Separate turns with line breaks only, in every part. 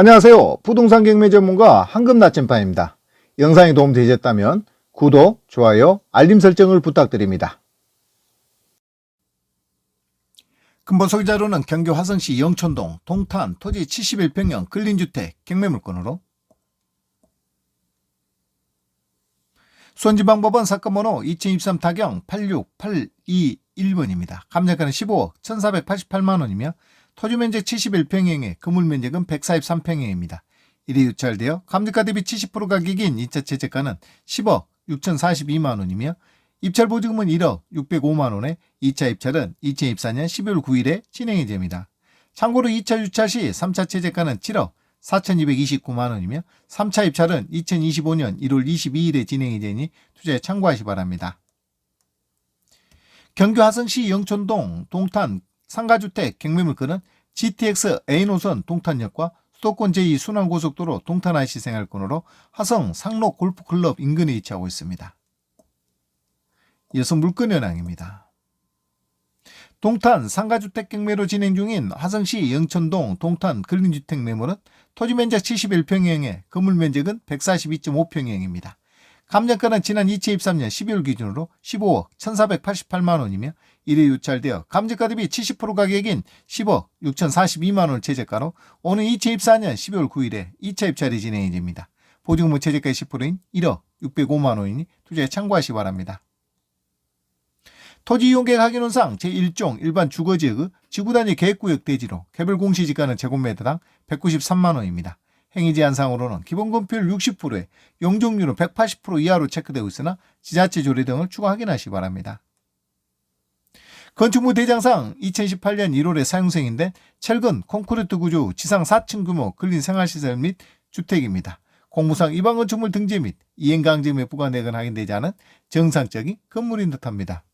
안녕하세요. 부동산 경매 전문가 황금 나침반입니다. 영상이 도움되셨다면 구독, 좋아요, 알림 설정을 부탁드립니다. 근본 소유자로는 경기 화성시 영천동 동탄 토지 71평형 근린주택 경매물건으로 수원지방법원 사건번호 2023 타경 86821번입니다. 감정가는 15억 1488만원이며 토지 면적 71평형에 건물 면적은 143평형입니다. 일이 유찰되어 감정가 대비 70% 가격인 2차 채택가는 10억 6,042만원이며 입찰 보증금은 1억 605만원에 2차 입찰은 2024년 12월 9일에 진행이 됩니다. 참고로 2차 유찰 시 3차 채택가는 7억 4,229만원이며 3차 입찰은 2025년 1월 22일에 진행이 되니 투자에 참고하시 기 바랍니다. 경기 화성시 영촌동 동탄 상가주택 경매물건은 GTX A노선 동탄역과 수도권 제2순환고속도로 동탄 IC 생활권으로 화성 상록 골프클럽 인근에 위치하고 있습니다. 이어서 물건 현황입니다. 동탄 상가주택 경매로 진행 중인 화성시 영천동 동탄 근린주택 매물은 토지 면적 71평형에 건물 면적은 142.5평형입니다. 감정가는 지난 2023년 12월 기준으로 15억 1,488만 원이며 이래 유찰되어 감정가 대비 70% 가격인 10억 6,042만 원 최저가로 오는 2024년 12월 9일에 2차 입찰이 진행이 됩니다. 보증금 최저가 10%인 1억 605만 원이니 투자에 참고하시 기 바랍니다. 토지 이용계획 확인원상 제1종 일반 주거지역의 지구단위 계획구역 대지로 개별 공시지가는 제곱미터당 193만 원입니다. 행위 제한상으로는 기본 건폐율 60%에 용적률은 180% 이하로 체크되고 있으나 지자체 조례 등을 추가 확인하시기 바랍니다. 건축물 대장상 2018년 1월에 사용승인된 철근 콘크리트 구조 지상 4층 규모 근린 생활시설 및 주택입니다. 공무상 일반 건축물 등재 및 이행강제에 부과내건 확인되지 않은 정상적인 건물인 듯합니다.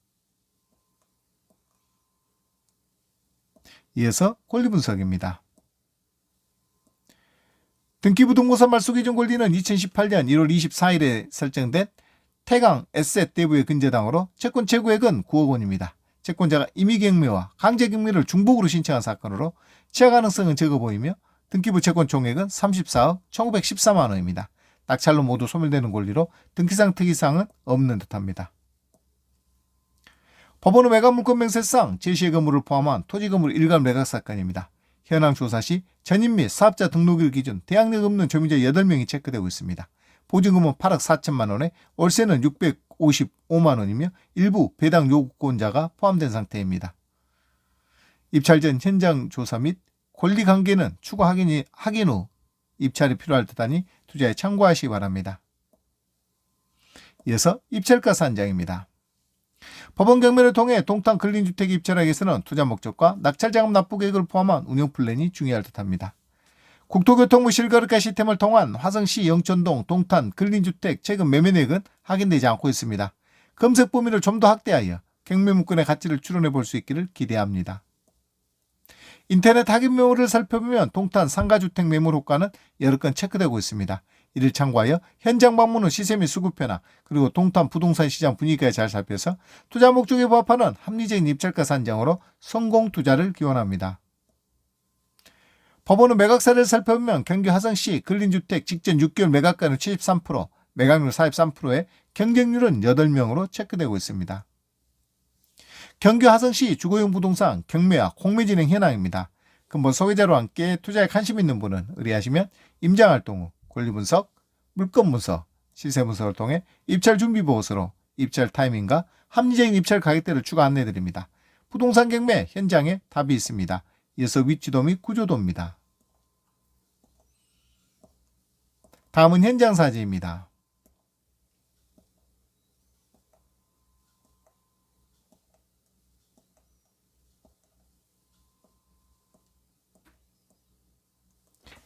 이어서 권리 분석입니다. 등기부등본사 말소기준 권리는 2018년 1월 24일에 설정된 태강 에셋 대부의 근저당으로 채권 최고액은 9억 원입니다. 채권자가 임의경매와 강제경매를 중복으로 신청한 사건으로 취하 가능성은 적어 보이며 등기부 채권 총액은 34억 1914만 원입니다. 낙찰로 모두 소멸되는 권리로 등기상 특이사항은 없는 듯합니다. 법원은 매각물권 명세상 제시의 건물을 포함한 토지 건물 일괄 매각 사건입니다. 현황 조사 시 전입 및 사업자 등록일 기준 대항력 없는 조민자 8명이 체크되고 있습니다. 보증금은 8억 4천만 원에 월세는 655만 원이며 일부 배당 요구권자가 포함된 상태입니다. 입찰 전 현장 조사 및 권리 관계는 추가 확인이 확인 후 입찰이 필요할 듯 하니 투자에 참고하시기 바랍니다. 이어서 입찰가 산정입니다. 법원 경매를 통해 동탄 근린주택 입찰하기 위해서는 투자 목적과 낙찰자금 납부 계획을 포함한 운영 플랜이 중요할 듯합니다. 국토교통부 실거래가 시스템을 통한 화성시 영천동 동탄 근린주택 최근 매매액은 확인되지 않고 있습니다. 검색 범위를 좀 더 확대하여 경매문건의 가치를 추론해 볼 수 있기를 기대합니다. 인터넷 확인 매물을 살펴보면 동탄 상가주택 매물 호가는 여러 건 체크되고 있습니다. 이를 참고하여 현장 방문 후 시세 및 수급 변화 그리고 동탄 부동산 시장 분위기에 잘 살펴서 투자 목적에 부합하는 합리적인 입찰가 산정으로 성공 투자를 기원합니다. 법원은 매각사를 살펴보면 경기 화성시 근린 주택 직전 6개월 매각가는 73%, 매각률 43%에 경쟁률은 8명으로 체크되고 있습니다. 경기 화성시 주거용 부동산 경매와 공매 진행 현황입니다. 근본 소개자로 함께 투자에 관심 있는 분은 의뢰하시면 임장활동 후 권리 분석, 물건 분석, 시세 분석을 통해 입찰 준비 보고서로 입찰 타이밍과 합리적인 입찰 가격대를 추가 안내 드립니다. 부동산 경매 현장에 답이 있습니다. 이어서 위치도 및 구조도입니다. 다음은 현장 사진입니다.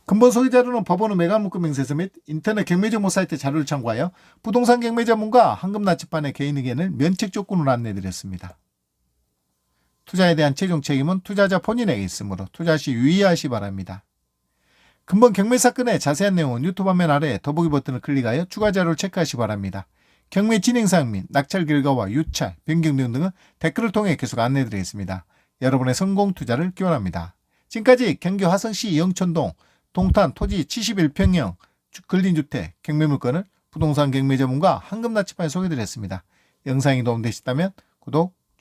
근본 소개 자료는 법원의 매각문구 명세서 및 인터넷 경매 정보 사이트 자료를 참고하여 부동산 경매 전문가 황금 나침반의 개인 의견을 면책 조건으로 안내드렸습니다. 투자에 대한 최종 책임은 투자자 본인에게 있으므로 투자 시 유의하시 바랍니다. 금번 경매 사건의 자세한 내용은 유튜브 화면 아래 더보기 버튼을 클릭하여 추가 자료를 체크하시 바랍니다. 경매 진행사항 및 낙찰 결과와 유찰, 변경 등등은 댓글을 통해 계속 안내드리겠습니다. 여러분의 성공 투자를 기원합니다. 지금까지 경기 화성시 영천동 동탄 토지 71평형 근린주택 경매 물건을 부동산 경매 전문가 한금나치판에 소개드렸습니다. 영상이 도움되셨다면 구독,